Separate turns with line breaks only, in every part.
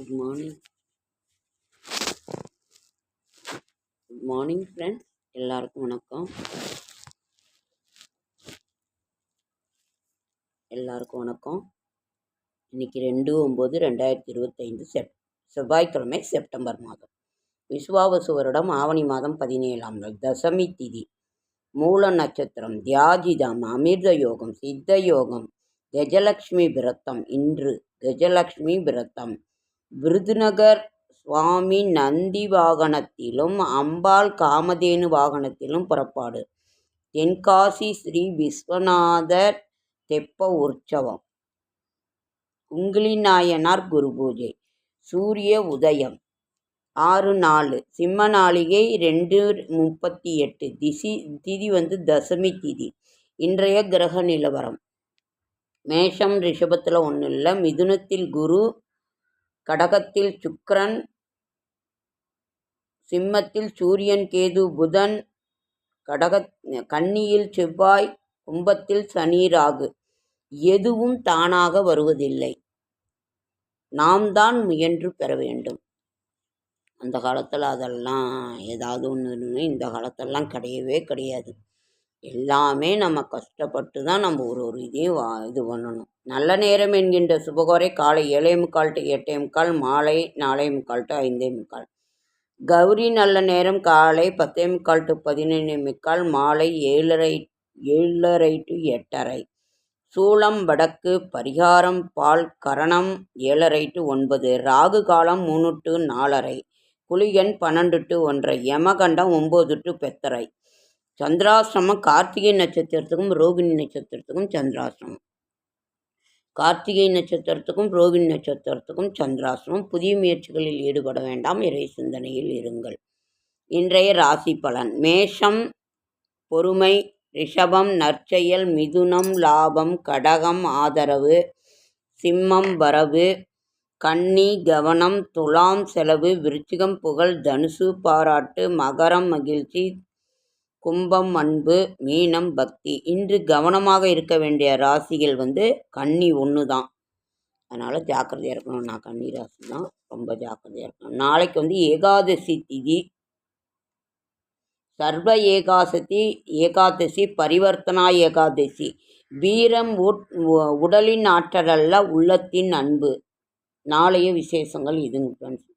Good morning good morning friends எல்லாருக்கும் வணக்கம். எல்லாருக்கும் வணக்கம். இன்னைக்கு ரெண்டு ஒம்பது ரெண்டாயிரத்தி இருபத்தைந்து செப் செவ்வாய்க்கிழமை செப்டம்பர் மாதம். விஸ்வாவசு வருடம் ஆவணி மாதம் பதினேழாம் நாள் தசமி திதி. மூல நட்சத்திரம் தியாஜிதம் அமிர்த யோகம் சித்த யோகம் கஜலக்ஷ்மி விரத்தம் இன்று கஜலக்ஷ்மி விரத்தம் விருதுநகர் சுவாமி நந்தி வாகனத்திலும் அம்பாள் காமதேனு வாகனத்திலும் புறப்பாடு. தென்காசி ஸ்ரீ விஸ்வநாதர் தெப்ப உற்சவம். குங்கிலி நாயனார் குரு பூஜை சூரிய உதயம். ஆறு நாலு. சிம்ம நாளிகை ரெண்டு முப்பத்தி எட்டு திசி திதி வந்து தசமி திதி. இன்றைய கிரக நிலவரம். மேஷம் ரிஷபத்தில் ஒன்றும் இல்லை மிதுனத்தில் குரு கடகத்தில் சுக்கரன் சிம்மத்தில் சூரியன் கேது புதன் கடக கன்னியில் செவ்வாய் கும்பத்தில் சனி ராகு. எதுவும் தானாக வருவதில்லை. நாம் தான் முயன்று பெற வேண்டும். அந்த காலத்தில் அதெல்லாம் ஏதாவது ஒன்று இந்த காலத்தெல்லாம் கிடையவே கிடையாது. எல்லாமே நம்ம கஷ்டப்பட்டு தான் நம்ம ஒரு ஒரு இதையும் வா இது பண்ணணும். நல்ல நேரம் என்கின்ற சுபகோரை காலை ஏழே முக்கால் டு எட்டே முக்கால் மாலை நாலே முக்கால் டு ஐந்தே முக்கால். கௌரி நல்ல நேரம் காலை பத்தே முக்கால் டு பதினொன்று முக்கால் மாலை ஏழரை ஏழரை டு எட்டரை. சூளம் வடக்கு பரிகாரம் பால் கரணம் ஏழரை டு ஒன்பது. ராகு காலம் மூணு டு நாலரை. குளிகன் பன்னெண்டு டு ஒன்றரை. யமகண்டம் ஒம்பது டு பெத்தரை. சந்திராசிரமம் கார்த்திகை நட்சத்திரத்துக்கும் ரோகிணி நட்சத்திரத்துக்கும் சந்திராசிரமம் கார்த்திகை நட்சத்திரத்துக்கும் ரோகிணி நட்சத்திரத்துக்கும் சந்திராசிரமம் புதிய முயற்சிகளில் ஈடுபட வேண்டாம். இறை சிந்தனையில் இருங்கள். இன்றைய ராசி பலன். மேஷம் பொறுமை ரிஷபம் நற்செயல் மிதுனம் லாபம் கடகம் ஆதரவு சிம்மம் வரவு கன்னி கவனம் துலாம் செலவு விருச்சிகம் புகழ் தனுசு பாராட்டு மகரம் மகிழ்ச்சி கும்பம் அன்பு மீனம் பக்தி இன்று கவனமாக இருக்க வேண்டிய ராசிகள் வந்து கன்னி ஒன்று தான். அதனால் ஜாக்கிரதையாக இருக்கணும். நான் கன்னி ராசி தான். ரொம்ப ஜாக்கிரதையாக இருக்கணும். நாளைக்கு வந்து ஏகாதசி திதி. சர்வ ஏகாசதி ஏகாதசி பரிவர்த்தனா ஏகாதசி. வீரம் உடலின் ஆற்றலல்ல உள்ளத்தின் அன்பு. நாளைய விசேஷங்கள் இதுங்க ஃப்ரெண்ட்ஸ்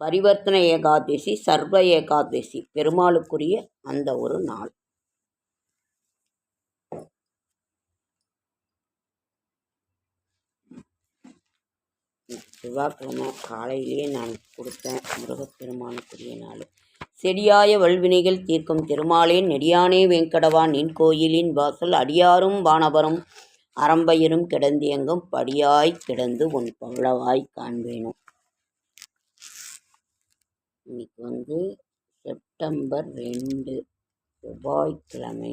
பரிவர்த்தன ஏகாதசி சர்வ ஏகாதசி பெருமாளுக்குரிய அந்த ஒரு நாள். செவ்வாய்க்கிழமை காலையிலேயே நான் கொடுத்தேன் முருகப்பெருமானுக்குரிய நாள். செடியாய வல்வினைகள் தீர்க்கும் திருமாலே நெடியானே வெங்கடவா நின் கோயிலின் வாசல் அடியாரும் வானவரும் அறம்பயிரும் கிடந்தியங்கும் படியாய் கிடந்து உன் பவளவாய் காண்பேனும். இன்னைக்கு வந்து செப்டம்பர் ரெண்டு செவ்வாய்க்கிழமை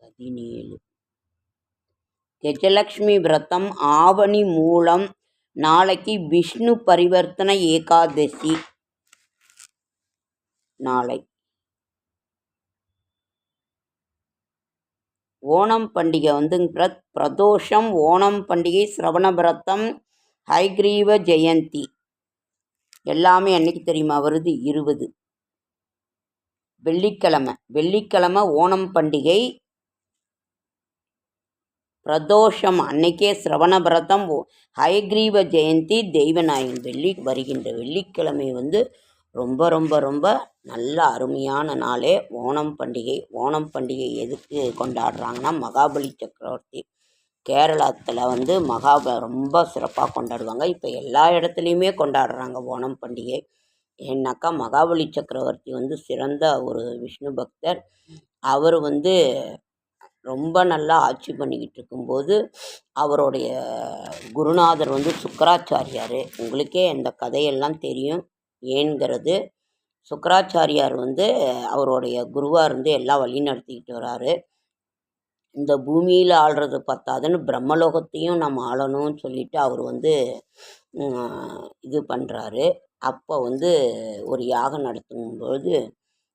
பதினேழு. கஜலக்ஷ்மி விரதம் ஆவணி மூலம் நாளைக்கு விஷ்ணு பரிவர்த்தன ஏகாதசி நாளை. ஓணம் பண்டிகை வந்து பிரதோஷம் ஓணம் பண்டிகை சிரவண விரத்தம் ஹைக்ரீவ ஜெயந்தி. எல்லாமே அன்னைக்கு தெரியுமா? வருது இருபது. வெள்ளிக்கிழமை. வெள்ளிக்கிழமை ஓணம் பண்டிகை. பிரதோஷம். அன்னைக்கே சிரவண விரதம். ஹயக்ரீவ ஜெயந்தி தெய்வநாயகன் வெள்ளி வருகின்ற வெள்ளிக்கிழமை வந்து ரொம்ப ரொம்ப ரொம்ப நல்ல அருமையான நாளே. ஓணம் பண்டிகை. ஓணம் பண்டிகை எதுக்கு கொண்டாடுறாங்கன்னா மகாபலி சக்கரவர்த்தி. கேரளத்தில் வந்து மகா ரொம்ப சிறப்பாக கொண்டாடுவாங்க. இப்போ எல்லா இடத்துலையுமே கொண்டாடுறாங்க ஓணம் பண்டிகை. ஏன்னாக்கா மகாபலி சக்கரவர்த்தி வந்து சிறந்த ஒரு விஷ்ணு பக்தர். அவர் வந்து ரொம்ப நல்லா ஆட்சி பண்ணிக்கிட்டு இருக்கும்போது அவருடைய குருநாதர் வந்து சுக்கராச்சாரியார். உங்களுக்கே அந்த கதையெல்லாம் தெரியும் ஏன்கிறது சுக்கராச்சாரியார் வந்து அவருடைய குருவாக இருந்து எல்லாம் வழி நடத்திக்கிட்டு வராரு. இந்த பூமியில் ஆள்றது பத்தாதுன்னு பிரம்மலோகத்தையும் நம்ம ஆளணும்னு சொல்லிட்டு அவர் வந்து இது பண்ணுறாரு அப்போ வந்து ஒரு யாகம் நடத்தும்பொழுது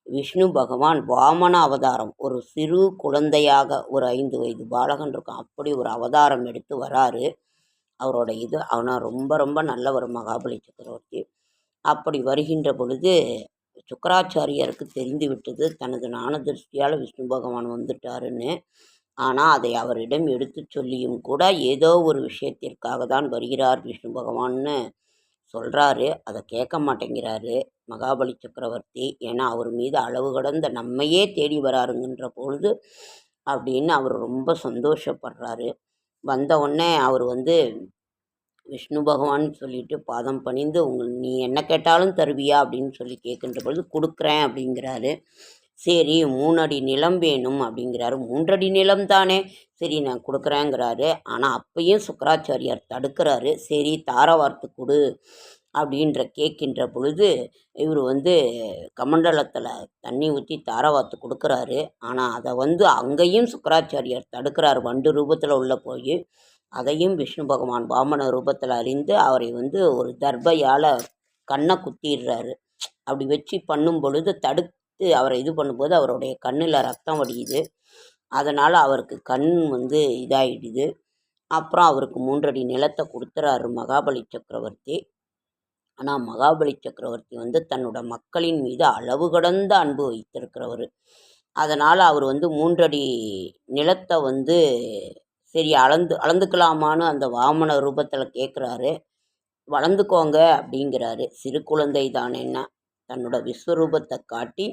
விஷ்ணு பகவான் வாமன அவதாரம் ஒரு சிறு குழந்தையாக ஒரு ஐந்து வயது பாலகன் இருக்கும் அப்படி ஒரு அவதாரம் எடுத்து வராரு. அவரோட இது ஆனால் ரொம்ப ரொம்ப நல்லவர் மகாபலி சக்கரவர்த்தி. அப்படி வருகின்ற பொழுது சுக்கராச்சாரியருக்கு தெரிந்து விட்டது தனது ஞானதிருஷ்டியால் விஷ்ணு பகவான் வந்துட்டாருன்னு. ஆனால் அதை அவரிடம் எடுத்து சொல்லியும் கூட ஏதோ ஒரு விஷயத்திற்காக தான் வருகிறார் விஷ்ணு பகவான்னு சொல்கிறாரு அதை கேட்க மாட்டேங்கிறாரு மகாபலி சக்கரவர்த்தி. ஏன்னா அவர் மீது அளவு கடந்த நம்மையே தேடி வராருங்கன்ற பொழுது அப்படின்னு அவர் ரொம்ப சந்தோஷப்படுறாரு. வந்த உடனே அவர் வந்து விஷ்ணு பகவான் சொல்லிட்டு பாதம் பணிந்து உங்கள் நீ என்ன கேட்டாலும் தருவியா? அப்படின்னு சொல்லி கேட்கின்ற பொழுது கொடுக்குறேன் அப்படிங்கிறாரு. சரி மூணடி நிலம் வேணும் அப்படிங்கிறாரு. மூன்றடி நிலம் தானே? சரி நான் கொடுக்குறேங்கிறாரு. ஆனால் அப்பையும் சுக்கராச்சாரியார் தடுக்கிறாரு. சரி தாரவார்த்து கொடு அப்படின்ற கேட்கின்ற பொழுது இவர் வந்து கமண்டலத்தில் தண்ணி ஊற்றி தாரவாத்து கொடுக்குறாரு. ஆனால் அதை வந்து அங்கேயும் சுக்கராச்சாரியார் தடுக்கிறார். வண்டு ரூபத்தில் உள்ள போய் அதையும் விஷ்ணு பகவான் வாமன ரூபத்தில் அறிந்து அவரை வந்து ஒரு தர்பையால் கண்ணை குத்திடுறாரு. அப்படி வச்சு பண்ணும் பொழுது தடுத்து அவரை இது பண்ணும்போது அவருடைய கண்ணில் ரத்தம் வடியுது. அதனால் அவருக்கு கண் வந்து இதாகிடுது அப்புறம் அவருக்கு மூன்றடி நிலத்தை கொடுத்துறாரு மகாபலி சக்கரவர்த்தி. ஆனால் மகாபலி சக்கரவர்த்தி வந்து தன்னோட மக்களின் மீது அளவு கடந்த அன்பு வைத்திருக்கிறவர். அதனால் அவர் வந்து மூன்றடி நிலத்தை வந்து சரி அளந்து அளந்துக்கலாமான்னு அந்த வாமன ரூபத்தில் கேட்குறாரு வளர்ந்துக்கோங்க அப்படிங்கிறாரு. சிறு குழந்தை தானேன்னா தன்னோட விஸ்வரூபத்தை காட்டி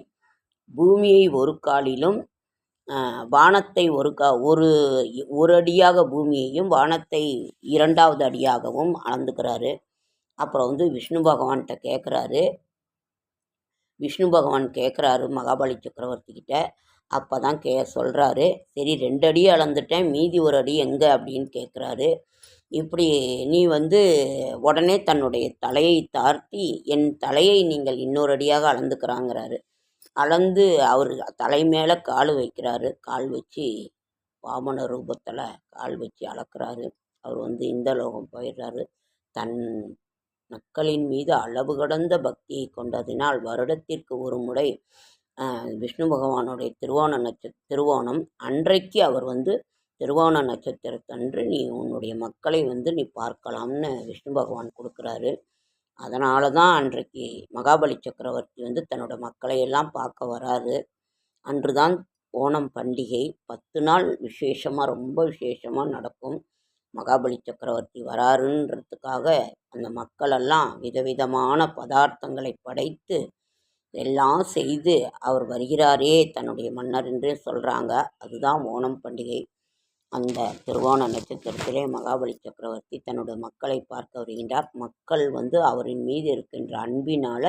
பூமியை ஒரு காலிலும் வானத்தை ஒரு கா ஒரு ஒரு அடியாக பூமியையும் வானத்தை இரண்டாவது அடியாகவும் அளந்துக்கிறாரு. அப்புறம் வந்து விஷ்ணு பகவான்கிட்ட கேட்குறாரு விஷ்ணு பகவான் கேட்குறாரு மகாபலி சக்கரவர்த்தி கிட்ட. அப்போ தான் கே சொல்கிறாரு சரி ரெண்டு அடி அளந்துட்டேன் மீதி ஒரு அடி எங்கே? அப்படின்னு கேட்குறாரு இப்படி நீ வந்து உடனே தன்னுடைய தலையை தாழ்த்தி என் தலையை நீங்கள் இன்னொரு அடியாக அளந்துக்கிறாங்கிறாரு. அளந்து அவர் தலை மேலே கால் வைக்கிறாரு. கால் வச்சு வாமன ரூபத்தில் கால் வச்சு அளக்குறாரு. அவர் வந்து இந்த லோகம் போயிடுறாரு. தன் மக்களின் மீது அளவு கடந்த பக்தியை கொண்டதினால் வருடத்திற்கு ஒரு முறை விஷ்ணு பகவானுடைய திருவோண நட்சத்திர திருவோணம். அன்றைக்கு அவர் வந்து திருவோண நட்சத்திரத்தன்று நீ உன்னுடைய மக்களை வந்து நீ பார்க்கலாம்னு விஷ்ணு பகவான் கொடுக்குறாரு. அதனால தான் அன்றைக்கு மகாபலி சக்கரவர்த்தி வந்து தன்னோட மக்களையெல்லாம் பார்க்க வராரு. அன்று தான் ஓணம் பண்டிகை. பத்து நாள் விசேஷமாக ரொம்ப விசேஷமாக நடக்கும். மகாபலி சக்கரவர்த்தி வராருன்றதுக்காக அந்த மக்களெல்லாம் விதவிதமான பதார்த்தங்களை படைத்து எல்லாம் செய்து அவர் வருகிறாரே தன்னுடைய மன்னர் என்று சொல்கிறாங்க அதுதான் ஓணம் பண்டிகை. அந்த திருவோண நட்சத்திரத்திலே மகாபலி சக்கரவர்த்தி தன்னுடைய மக்களை பார்க்க வருகின்றார். மக்கள் வந்து அவரின் மீது இருக்கின்ற அன்பினால்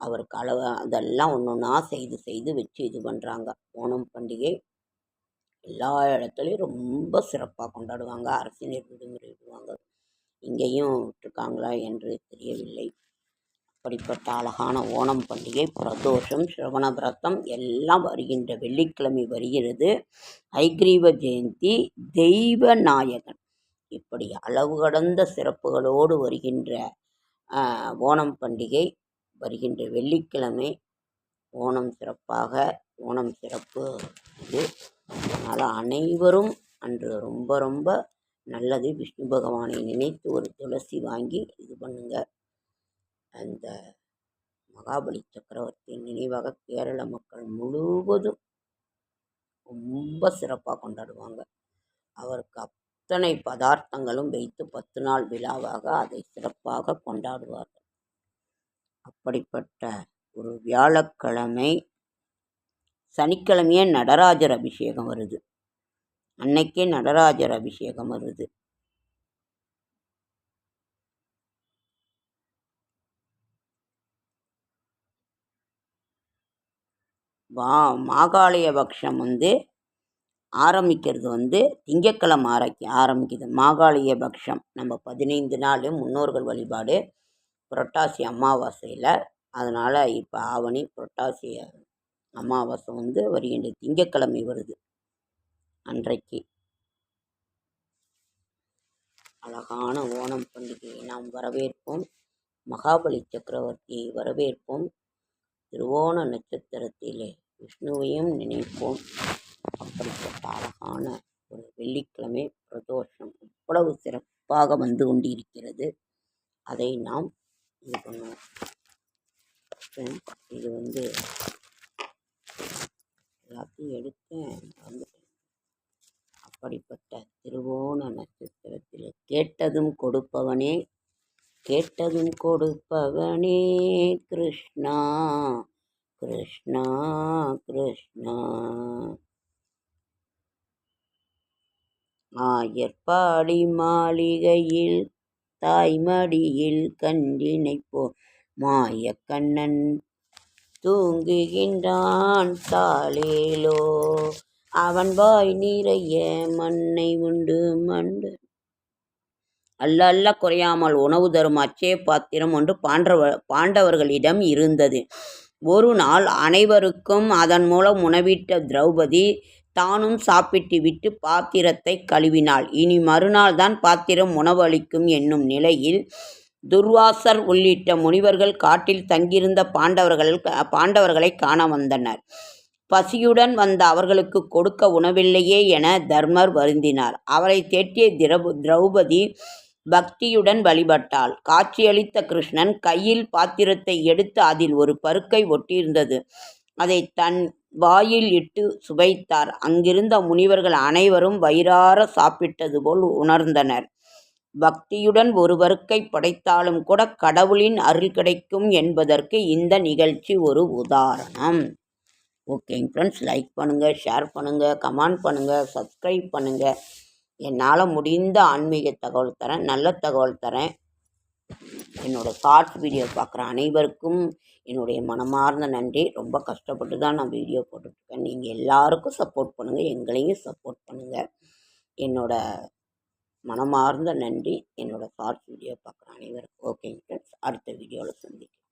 அவருக்கு அளவு அதெல்லாம் ஒன்று ஒன்றா செய்து செய்து வச்சு இது பண்ணுறாங்க ஓணம் பண்டிகை எல்லா இடத்துலையும் ரொம்ப சிறப்பாக கொண்டாடுவாங்க. அரசினர் விடுமுறை விடுவாங்க. இங்கேயும் விட்டுருக்காங்களா என்று தெரியவில்லை. அப்படிப்பட்ட அழகான ஓணம் பண்டிகை பிரதோஷம் சிரவண விரதம் எல்லாம் வருகின்ற வெள்ளிக்கிழமை வருகிறது. ஐக்ரீவ ஜெயந்தி தெய்வ நாயகன். இப்படி அளவு கடந்த சிறப்புகளோடு வருகின்ற ஓணம் பண்டிகை வருகின்ற வெள்ளிக்கிழமை ஓணம் சிறப்பாக ஓணம் சிறப்பு இது. அதனால் அனைவரும் அன்று ரொம்ப ரொம்ப நல்லது விஷ்ணு பகவானை நினைத்து ஒரு துளசி வாங்கி இது பண்ணுங்கள் அந்த மகாபலி சக்கரவர்த்தியின் நினைவாக கேரள மக்கள் முழுவதும் ரொம்ப சிறப்பாக கொண்டாடுவாங்க. அவருக்கு அத்தனை பதார்த்தங்களும் வைத்து பத்து நாள் விழாவாக அதை சிறப்பாக கொண்டாடுவார்கள். அப்படிப்பட்ட ஒரு வியாழக்கிழமை சனிக்கிழமையே நடராஜர் அபிஷேகம் வருது. அன்னைக்கே நடராஜர் அபிஷேகம் வருது. வா மாகாளய பக்ஷம் வந்து ஆரம்பிக்கிறது வந்து திங்கக்கிழமை ஆரக்கி ஆரம்பிக்குது. மாகாளிய பக்ஷம் நம்ம பதினைந்து நாள் முன்னோர்கள் வழிபாடு. புரட்டாசி அமாவாசையில். அதனால் இப்போ ஆவணி புரட்டாசி அமாவாசை வந்து வருகின்ற திங்கக்கிழமை வருது. அன்றைக்கு. அழகான ஓணம் பண்டிகையை நாம் வரவேற்போம். மகாபலி சக்கரவர்த்தியை வரவேற்போம். திருவோண நட்சத்திரத்திலே விஷ்ணுவையும் நினைப்போம். அப்படிப்பட்ட அழகான ஒரு வெள்ளிக்கிழமை பிரதோஷம் இவ்வளவு சிறப்பாக வந்து கொண்டிருக்கிறது. அதை நாம் இது பண்ணுவோம். இது வந்து எல்லாத்தையும் எடுத்தேன் வந்துட்டேன். அப்படிப்பட்ட திருவோண நட்சத்திரத்தில் கேட்டதும் கொடுப்பவனே கேட்டதும் கொடுப்பவனே கிருஷ்ணா. கிருஷ்ணா கிருஷ்ணா. ஆயர்பாடி மாளிகையில் தாய்மடியில் கண்டினைப்போ மாய கண்ணன் தூங்குகின்றான் தாளேலோ. அவன் வாய் நிறைய மண்ணை உண்டு மண்டு. அல்ல அல்ல குறையாமல் உணவு தரும் அச்சே பாத்திரம் ஒன்று பாண்டவ பாண்டவர்களிடம் இருந்தது. ஒரு நாள் அனைவருக்கும் அதன் மூலம் உணவிட்ட திரௌபதி தானும் சாப்பிட்டு விட்டு பாத்திரத்தை கழுவினாள். இனி மறுநாள் தான் பாத்திரம் உணவளிக்கும் என்னும் நிலையில் துர்வாசர் உள்ளிட்ட முனிவர்கள் காட்டில் தங்கியிருந்த பாண்டவர்கள் பாண்டவர்களை காண வந்தனர். பசியுடன் வந்த அவர்களுக்கு கொடுக்க உணவில்லையே என தர்மர் வருந்தினார். அவரை தேற்றிய திரவு திரௌபதி பக்தியுடன் வழிபட்டாள். காட்சியளித்த கிருஷ்ணன் கையில் பாத்திரத்தை எடுத்து அதில் ஒரு பருக்கை ஒட்டியிருந்தது. அதை தன் வாயில் இட்டு சுவைத்தார். அங்கிருந்த முனிவர்கள் அனைவரும் வயிறார சாப்பிட்டது போல் உணர்ந்தனர். பக்தியுடன் ஒரு பருக்கை படைத்தாலும் கூட கடவுளின் அருள் கிடைக்கும் என்பதற்கு இந்த நிகழ்ச்சி ஒரு உதாரணம். ஓகேங்க ஃப்ரெண்ட்ஸ் லைக் பண்ணுங்கள் ஷேர் பண்ணுங்கள் கமெண்ட் பண்ணுங்கள் சப்ஸ்கிரைப் பண்ணுங்கள் என்னால் முடிந்த ஆன்மீக தகவல் தரேன் நல்ல தகவல் தரேன். என்னோடய ஷார்ட்ஸ் வீடியோ பார்க்குற அனைவருக்கும் என்னுடைய மனமார்ந்த நன்றி. ரொம்ப கஷ்டப்பட்டு தான் நான் வீடியோ போட்டுட்ருக்கேன். நீங்கள் எல்லாருக்கும் சப்போர்ட் பண்ணுங்கள் எங்களையும் சப்போர்ட் பண்ணுங்கள் என்னோட மனமார்ந்த நன்றி. என்னோடய ஷார்ட்ஸ் வீடியோ பார்க்குற அனைவருக்கும். ஓகேங்க ஃப்ரெண்ட்ஸ் அடுத்த வீடியோவில் சந்திக்கிறேன்